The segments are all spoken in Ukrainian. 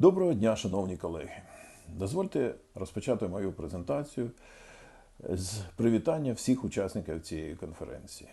Доброго дня, шановні колеги. Дозвольте розпочати мою презентацію з привітання всіх учасників цієї конференції.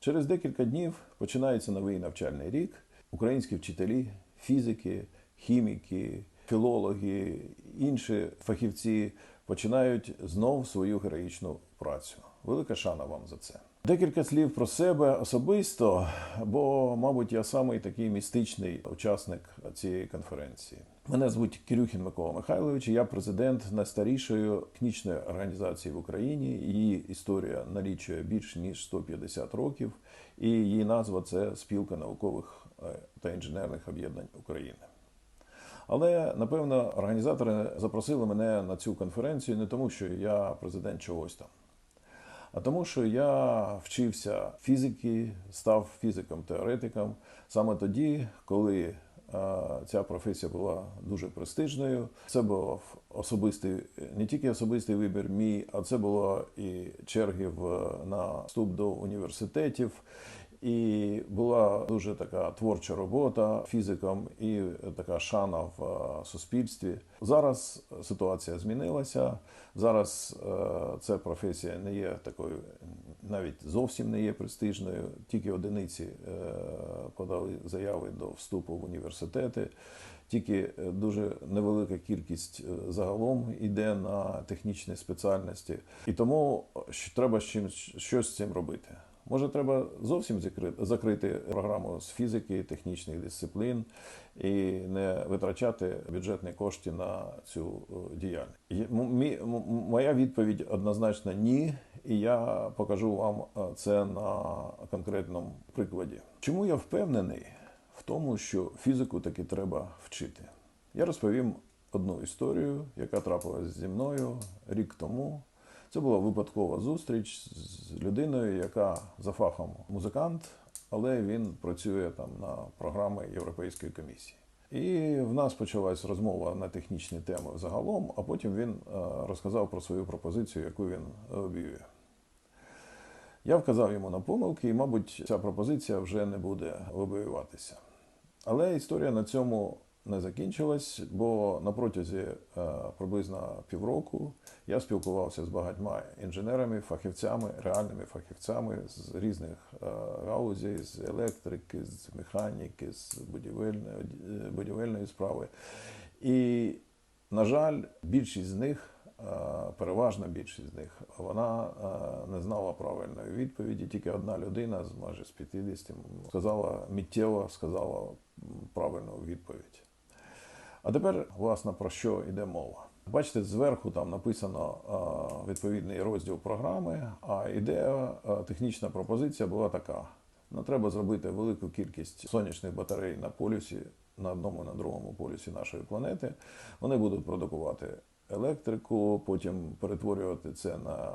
Через декілька днів починається новий навчальний рік. Українські вчителі, фізики, хіміки, філологи, інші фахівці починають знов свою героїчну працю. Велика шана вам за це. Декілька слів про себе особисто, бо, мабуть, я самий такий містичний учасник цієї конференції. Мене звуть Кирюхін Микола Михайлович. Я президент найстарішої кнічної організації в Україні. Її історія налічує більш ніж 150 років, і її назва це Спілка наукових е, та інженерних об'єднань України. Але напевно організатори запросили мене на цю конференцію не тому, що я президент чогось там, а тому, що я вчився фізики, став фізиком-теоретиком саме тоді, коли е, ця професія була дуже престижною. Це був особистий, не тільки особистий вибір мій, а це було і черги на вступ до університетів. І була дуже така творча робота фізиком і така шана в е, суспільстві. Зараз ситуація змінилася. Зараз е, ця професія не є такою, навіть зовсім не є престижною. Тільки одиниці е, подали заяви до вступу в університети. Тільки дуже невелика кількість загалом йде на технічні спеціальності, і тому треба щось з цим робити. Може, треба зовсім закри- закрити програму з фізики, технічних дисциплін і не витрачати бюджетні кошти на цю е, діяльність. Мі- Моя відповідь однозначно ні, і я покажу вам е, це на конкретному прикладі. Чому я впевнений в тому, що фізику таки треба вчити? Я розповім одну історію, яка трапилась зі мною рік тому. Це була випадкова зустріч з людиною, яка за фахом музикант, але він працює там на програми Європейської комісії. І в нас почалась розмова на технічні теми загалом, а потім він е, розказав про свою пропозицію, яку він лобіює. Я вказав йому на помилки, і, мабуть, ця пропозиція вже не буде лобіюватися. Але історія на цьому не закінчилась, бо на протязі е, приблизно півроку я спілкувався з багатьма інженерами, фахівцями, реальними фахівцями з різних е, галузей, з електрики, з механіки, з будівельної, е, будівельної справи. І, на жаль, більшість з них, переважна більшість з них, вона е, не знала правильної відповіді. Тільки одна людина з майже з 50 сказала миттєво, сказала правильну відповідь. А тепер, власне, про що йде мова? Бачите, зверху там написано е, відповідний розділ програми, а ідея, е, технічна пропозиція була така: ну, треба зробити велику кількість сонячних батарей на полюсі, на одному, на другому полюсі нашої планети. Вони будуть продукувати електрику, потім перетворювати це на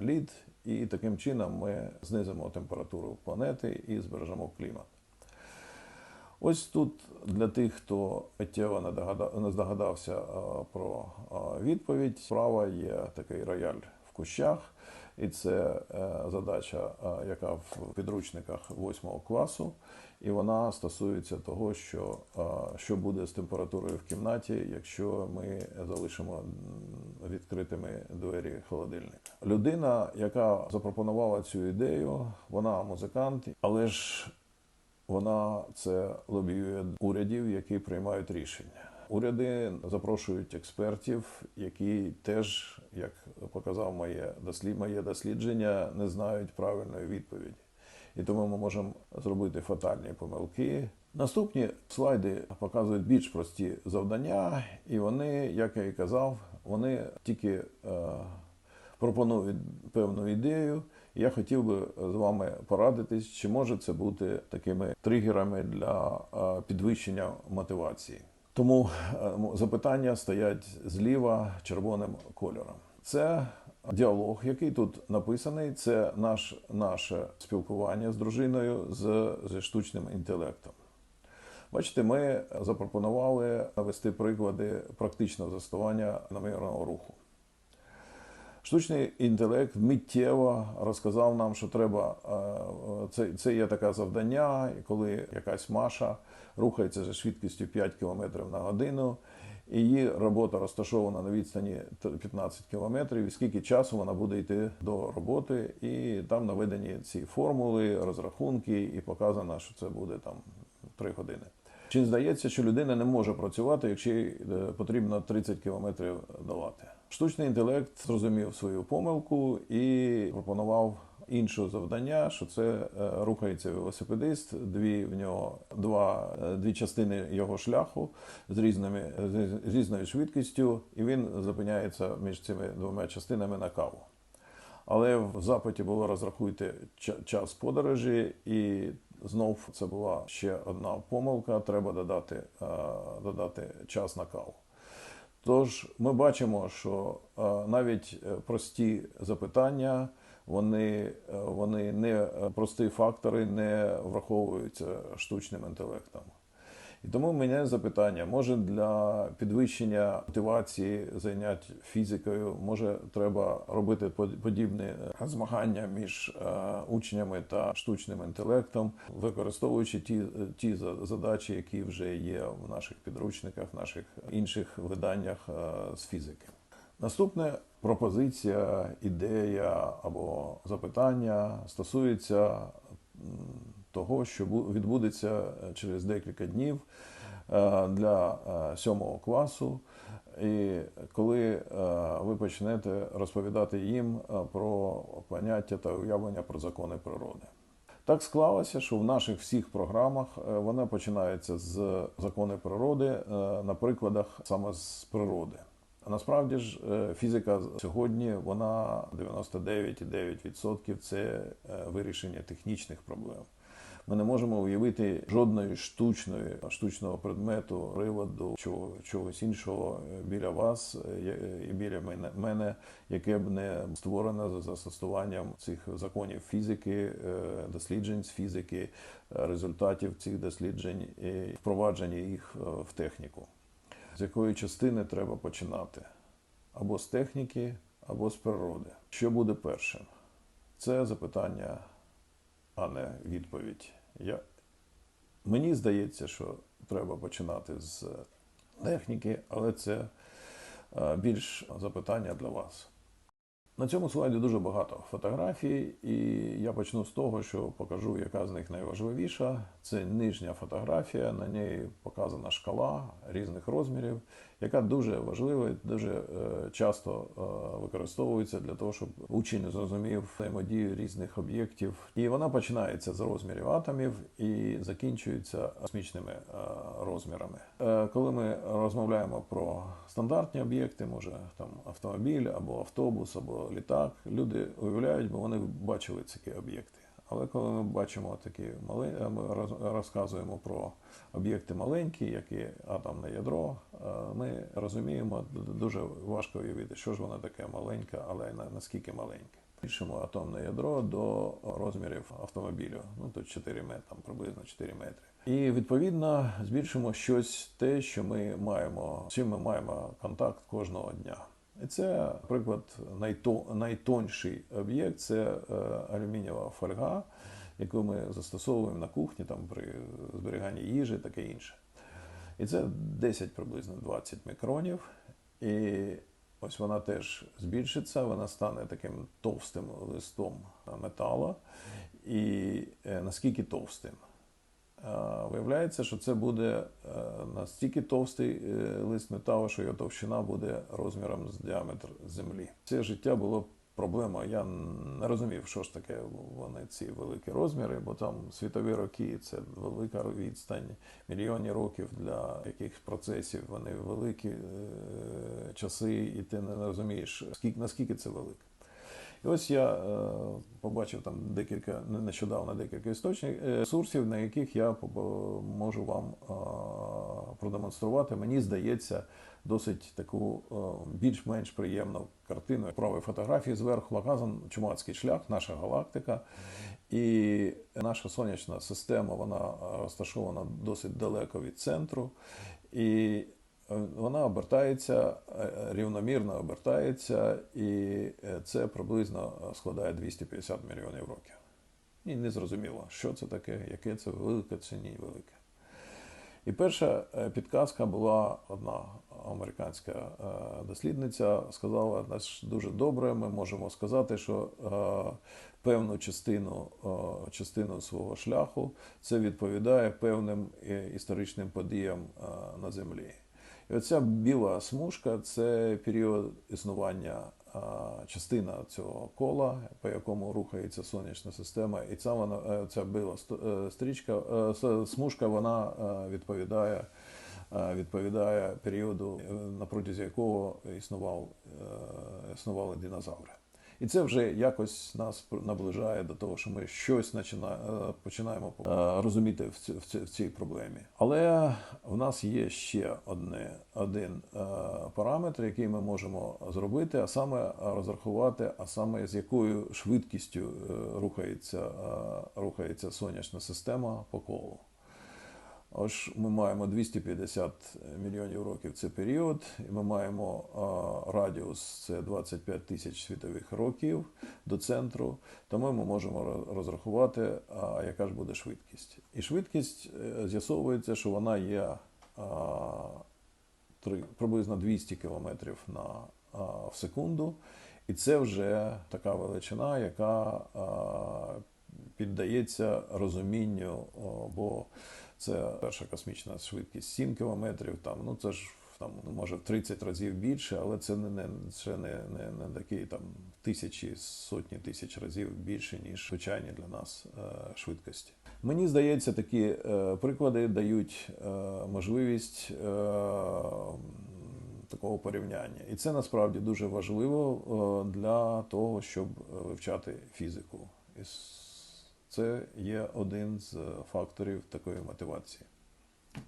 лід, і таким чином ми знизимо температуру планети і збережемо клімат. Ось тут для тих, хто миттєво не здогадався про відповідь, справа є такий рояль в кущах, і це е, задача, е, яка в підручниках 8 класу, і вона стосується того, що, е, що буде з температурою в кімнаті, якщо ми залишимо відкритими двері холодильника. Людина, яка запропонувала цю ідею, вона музикант, але ж вона це лобіює урядів, які приймають рішення. Уряди запрошують експертів, які теж, як показав моє моє дослідження, не знають правильної відповіді. І тому ми можемо зробити фатальні помилки. Наступні слайди показують більш прості завдання, і вони, як я і казав, вони тільки е, пропонують певну ідею. Я хотів би з вами порадитись, чи може це бути такими тригерами для е, підвищення мотивації. Тому е, запитання стоять зліва червоним кольором. Це діалог, який тут написаний. Це наш, наше спілкування з дружиною з, зі штучним інтелектом. Бачите, ми запропонували навести приклади практичного застосування намірного руху. Штучний інтелект миттєво розказав нам, що треба. е, Це, це є таке завдання, коли якась Маша рухається за швидкістю 5 км на годину, і її робота розташована на відстані т- 15 км, і скільки часу вона буде йти до роботи, і там наведені ці формули, розрахунки, і показано, що це буде там 3 години. Чи здається, що людина не може працювати, якщо е, потрібно 30 кілометрів долати? Штучний інтелект зрозумів свою помилку і пропонував інше завдання, що це е, рухається велосипедист, дві в нього два е, дві частини його шляху з різними з різною швидкістю, і він зупиняється між цими двома частинами на каву. Але в запиті було розрахуйте час подорожі, і знов це була ще одна помилка. Треба додати, е, додати час на каву. Тож ми бачимо, що е, навіть е, прості запитання, вони, е, вони не прості фактори не враховуються штучним інтелектом. І тому мене запитання: може для підвищення мотивації зайнять фізикою, може треба робити под- подібне змагання між е, учнями та штучним інтелектом, використовуючи ті, е, ті задачі, які вже є в наших підручниках, в наших інших виданнях е, з фізики. Наступна пропозиція, ідея або запитання стосується того, що відбудеться е, через декілька днів е, для е, сьомого класу. І коли ви почнете розповідати їм про поняття та уявлення про закони природи. Так склалося, що в наших всіх програмах вона починається з закони природи на прикладах саме з природи. Насправді ж фізика сьогодні вона 99,9% це вирішення технічних проблем. Ми не можемо уявити жодної штучної штучного предмету, приладу, чого, чогось іншого біля вас е, і біля мене, мене, яке б не створено за застосуванням цих законів фізики, е, досліджень з фізики, е, результатів цих досліджень і впровадження їх в техніку. З якої частини треба починати? Або з техніки, або з природи. Що буде першим? Це запитання, а не відповідь. Я... Мені здається, що треба починати з техніки, але це е, більш запитання для вас. На цьому слайді дуже багато фотографій, і я почну з того, що покажу, яка з них найважливіша. Це нижня фотографія, на ній показана шкала різних розмірів, яка дуже важлива, і дуже е, часто е, використовується для того, щоб учень зрозумів взаємодію різних об'єктів. І вона починається з розмірів атомів і закінчується космічними е, розмірами. Коли ми розмовляємо про стандартні об'єкти, може там автомобіль або автобус, або літак, люди уявляють, бо вони бачили такі об'єкти. Але коли ми бачимо такі мали, е, ми роз- розказуємо про об'єкти маленькі, як і атомне ядро, е, ми розуміємо дуже важко уявити, що ж воно таке маленьке, але на- наскільки маленьке. Більшимо атомне ядро до розмірів автомобілю. Ну тут 4 метри, там приблизно 4 метри. І відповідно збільшимо щось те, що ми маємо, з чим ми маємо контакт кожного дня. Це, наприклад, найтонший об'єкт це е, алюмінієва фольга, яку ми застосовуємо на кухні там, при зберіганні їжі, таке інше. І це 10 приблизно 20 мікронів. І ось вона теж збільшиться, вона стане таким товстим листом металу. І е, наскільки товстим? Виявляється, що це буде е, настільки товстий е, лист металу, що його товщина буде розміром з діаметр землі. Це життя було проблемою. Я не розумів, що ж таке вони ці великі розміри, бо там світові роки це велика відстань, мільйонні років для якихось процесів. Вони великі е, часи, і ти не розумієш, скільки наскільки це велике. І ось я е, побачив там декілька не- нещодавно декілька істочників е, ресурсів, на яких я можу вам е, продемонструвати. Мені здається, досить таку більш-менш приємну картину. Правої фотографії зверху показан чумацький шлях, наша галактика. І наша сонячна система вона розташована досить далеко від центру. І вона обертається е, рівномірно обертається, і е, це приблизно складає 250 мільйонів років. І не зрозуміло, що це таке, яке це велике чи ні велике. І перша е, підказка була одна американська дослідниця, сказала, наш дуже добре, ми можемо сказати, що певну частину, частину свого шляху це відповідає певним історичним подіям на Землі. І оця біла смужка це період існування частина цього кола, по якому рухається сонячна система, і ця вона е, ця біла е, стрічка, е, смужка, вона відповідає. Відповідає періоду, на протязі якого існував, існували динозаври. І це вже якось нас наближає до того, що ми щось е, починаємо е, розуміти в, ці- в, ці- в цій проблемі. Але в нас є ще одне, один е, параметр, який ми можемо зробити, а саме розрахувати, а саме з якою швидкістю рухається, рухається сонячна система по колу. Ось ми маємо 250 мільйонів років це період, і ми маємо радіус це 25 тисяч світових років до центру. Тому ми можемо розрахувати, яка ж буде швидкість. І швидкість е, з'ясовується, що вона є приблизно 200 км на, в секунду. І це вже така величина, яка піддається розумінню, бо це перша космічна швидкість 7 кілометрів. Там, ну це ж там може в 30 разів більше, але це не, не ще не, не, не такі там тисячі, сотні тисяч разів більше, ніж звичайні для нас е, швидкості. Мені здається, такі е, приклади дають е, можливість. Е, Такого порівняння, і це насправді дуже важливо е, для того, щоб е, вивчати фізику. Це є один з факторів такої мотивації.